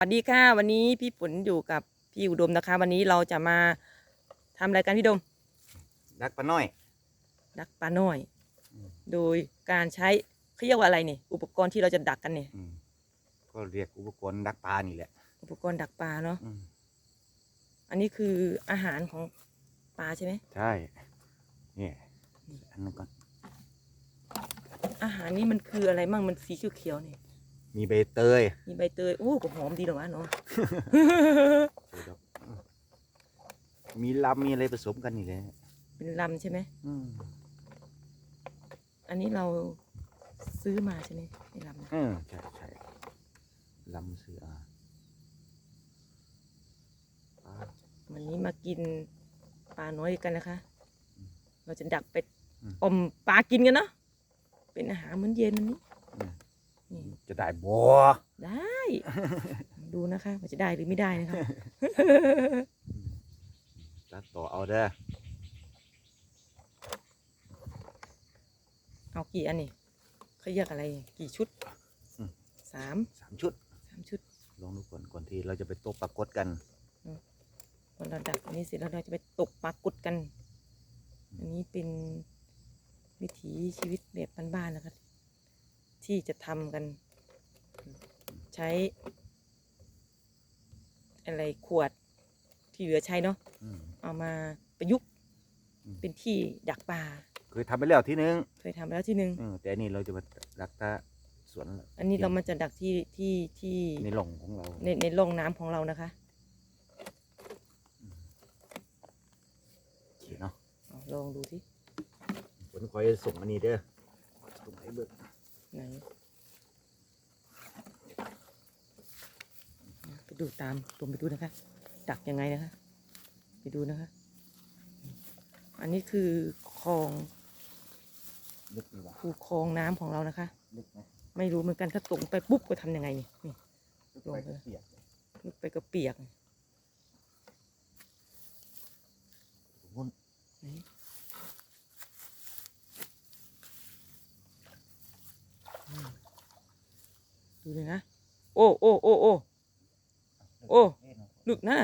สวัสดีค่ะวันนี้พี่ฝนอยู่กับพี่อุดมนะคะ วันนี้เราจะมาทำอะไรกันพี่อุดมดักปลาน้อย ดักปลาน้อยอืมโดยการใช้เขาเรียกว่าอะไรนี่ อุปกรณ์ที่เราจะดักกันเนี่ยอืมก็เรียกอุปกรณ์ดักปลานี่แหละ อุปกรณ์ดักปลาเนาะอืมอันนี้คืออาหารของปลาใช่ไหมใช่เนี่ยอันนั้นก่อนอาหารนี้มันคืออะไรมั่งมันสีเขียวๆนี่ มีใบเตย มีใบเตยโอ้ก็หอมดีหรอวะเนาะเดี๋ยวอืมมีลำมีอะไรผสมกันนี่แหละเป็นลำใช่ไหม อืมอันนี้เราซื้อมาใช่ไหมไอ้ลำนะเออใช่ใช่ลำเสืออ่าปลาวันนี้มากินปลาน้อยกันนะคะอืมเราจะดักไปอืมอมปลากินกันเนาะ เป็นอาหารมื้อเย็นวันนี้ อืม นี่จะได้บัวได้ ดูนะคะว่าจะได้หรือไม่ได้นะคะตัดต่อเอาเด้อเอากี่อันนี่เขาเรียกอะไรกี่ชุดสามสามชุดสามชุดลองดูก่อนก่อนที่เราจะไปตกปรากฏกันพอเราดักอันนี้เสร็จแล้วเราจะไปตกปลากุดกัน อันนี้เป็นวิถีชีวิตแบบบ้านๆนะคะ ที่จะทำกัน ใช้ อะไรขวดที่เหลือใช้เนาะอืมเอามาประยุกต์อืมเป็นที่ดักปลาเคยทำไปแล้วทีนึงเคยทำไปแล้วที่หนึ่งเออแต่อันนี้เราจะมาดักตาสวนอันนี้เรามันจะดักที่ที่ที่ในหล่องของเราในในร่องน้ำของเรานะคะโอเคเนาะเอาลองดูที่ผลคอยส่งอันนี้เด้อส่งให้เบิก ไหนไปดูตามตรงไปดูนะคะ ดักยังไงนะคะ ไปดูนะคะ อันนี้คือคลองลึกดีว่ะคูคลองน้ำของเรานะคะ ลึกไหมไม่รู้เหมือนกันถ้าตกไปปุ๊บก็ทำยังไงนี่นี่ลึกลงไปไปก็เปียกเลยลึกไปก็เปียก มุ่น ไหนอืม ดูเลยนะ โอ้โอ้โอ้โอ้โอ้ลึกนะ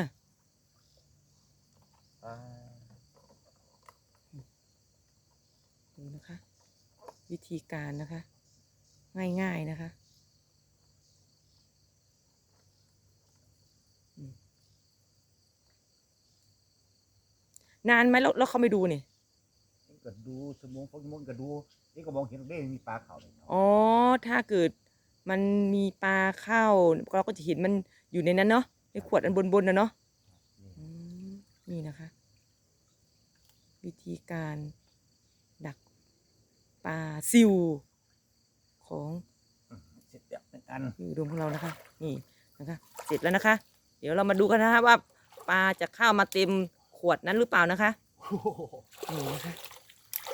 อ่าดูนะคะ วิธีการนะคะ ง่ายๆนะคะอืมนานไหมแล้วแล้วเขาไม่ดูนี่นี่ก็ดูสมองฟองมนก็ดูนี่ก็มองเห็นได้มีปลาเขาเลยอ๋อถ้าเกิด มันมีปลาเข้าเราก็จะเห็นมันอยู่ในนั้นเนาะในขวดอันบนๆนะเนาะนี่อืมนี่นะคะ วิธีการดักปลาซิวของเสร็จแล้วเหมือนกันพี่อุดมของเรานะคะ นี่นะคะ เสร็จแล้วนะคะ เดี๋ยวเรามาดูกันนะคะว่าปลาจะเข้ามาเต็มขวดนั้นหรือเปล่านะคะนี่นะคะ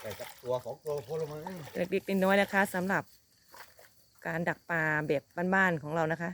แต่กับตัวสองตัวพอละมั้งเล็กๆน้อยๆนะคะสำหรับ การดักปลาแบบบ้านๆของเรานะคะ